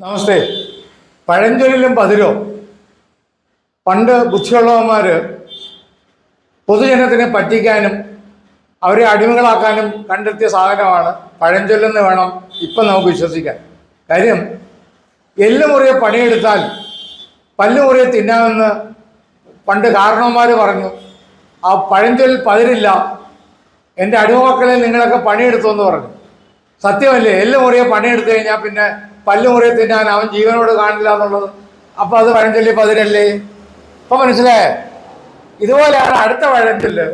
നമസ്തേ. പഴഞ്ചൊല്ലിലും പതിരോ പണ്ട് ബുദ്ധിയുള്ളവന്മാർ പൊതുജനത്തിനെ പറ്റിക്കാനും അവരെ അടിമകളാക്കാനും കണ്ടെത്തിയ സാധനമാണ് പഴഞ്ചൊല്ലെന്ന് വേണം ഇപ്പം നമുക്ക് വിശ്വസിക്കാൻ. കാര്യം എല്ല് മുറിയെ പണിയെടുത്താൽ പല്ലുമുറിയെ തിന്നാമെന്ന് പണ്ട് കാരണവന്മാർ പറഞ്ഞു. ആ പഴഞ്ചൊല്ലിൽ പതിരില്ല. എന്റെ അടിമമക്കളെ നിങ്ങളൊക്കെ പണിയെടുത്തു എന്ന് പറഞ്ഞു. സത്യമല്ലേ? എല്ലുമുറിയെ പണിയെടുത്തു കഴിഞ്ഞാൽ പിന്നെ പല്ല് മുറിയെ തിന്നാൻ അവൻ ജീവനോട് കാണില്ല എന്നുള്ളത്. അപ്പൊ അത് പഴഞ്ചൊല്ലി പതിരല്ലേ? ഇപ്പം മനസ്സിലായേ? ഇതുപോലെയാണ് അടുത്ത പഴഞ്ചൊല്ല്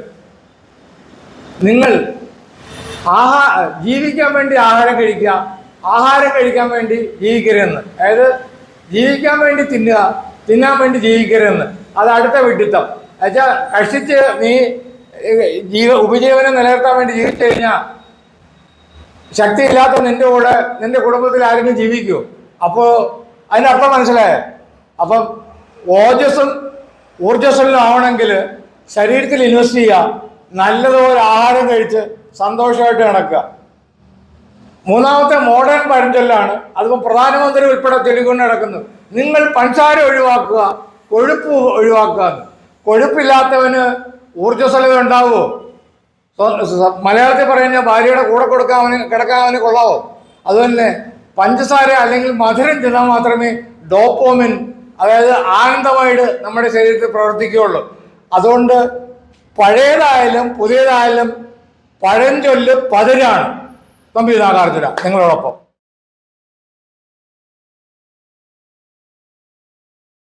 നിങ്ങൾ ആഹാ ജീവിക്കാൻ വേണ്ടി ആഹാരം കഴിക്കുക. ആഹാരം കഴിക്കാൻ വേണ്ടി ജീവിക്കരുതെന്ന്. അതായത് ജീവിക്കാൻ വേണ്ടി തിന്നുക തിന്നാൻ വേണ്ടി ജീവിക്കരുതെന്ന്. അത് അടുത്ത വിഡിത്തം. എന്നുവെച്ചാൽ കഷ്ടിച്ച് നീ ജീവ ഉപജീവനം നിലനിർത്താൻ വേണ്ടി ജീവിച്ചു കഴിഞ്ഞാൽ ശക്തിയില്ലാത്ത നിന്റെ കൂടെ നിന്റെ കുടുംബത്തിൽ ആരെങ്കിലും ജീവിക്കൂ അപ്പോൾ അതിനർത്ഥം മനസ്സിലായോ? അപ്പം ഓജസ്സും ഊർജസ്വലും ആവണമെങ്കിൽ ശരീരത്തിൽ ഇൻവെസ്റ്റ് ചെയ്യുക നല്ലതുപോലെ ആഹാരം കഴിച്ച് സന്തോഷമായിട്ട് നടക്കുക. മൂന്നാമത്തെ മോഡേൺ പഴഞ്ചൊല്ലാണ് അതിപ്പോൾ പ്രധാനമന്ത്രി ഉൾപ്പെടെ ചൊല്ലിക്കൊണ്ട് നടക്കുന്നത്. നിങ്ങൾ പഞ്ചസാര ഒഴിവാക്കുക കൊഴുപ്പ് ഒഴിവാക്കുക. കൊഴുപ്പില്ലാത്തവന് ഊർജസ്വലത ഉണ്ടാവുമോ? മലയാളത്തിൽ പറയുന്ന ഭാര്യയുടെ കൂടെ കൊടുക്കാവുന്ന കിടക്കാവുന്ന കൊള്ളാവോ? അതുപോലെ പഞ്ചസാര അല്ലെങ്കിൽ മധുരം തിന്നാൽ മാത്രമേ ഡോപ്പോമിൻ അതായത് ആനന്ദമായിട്ട് നമ്മുടെ ശരീരത്തിൽ പ്രവർത്തിക്കുകയുള്ളൂ. അതുകൊണ്ട് പഴയതായാലും പുതിയതായാലും പഴഞ്ചൊല്ല് പതിരാണ്. തമ്പി നാഗാർജുന നിങ്ങളോടൊപ്പം.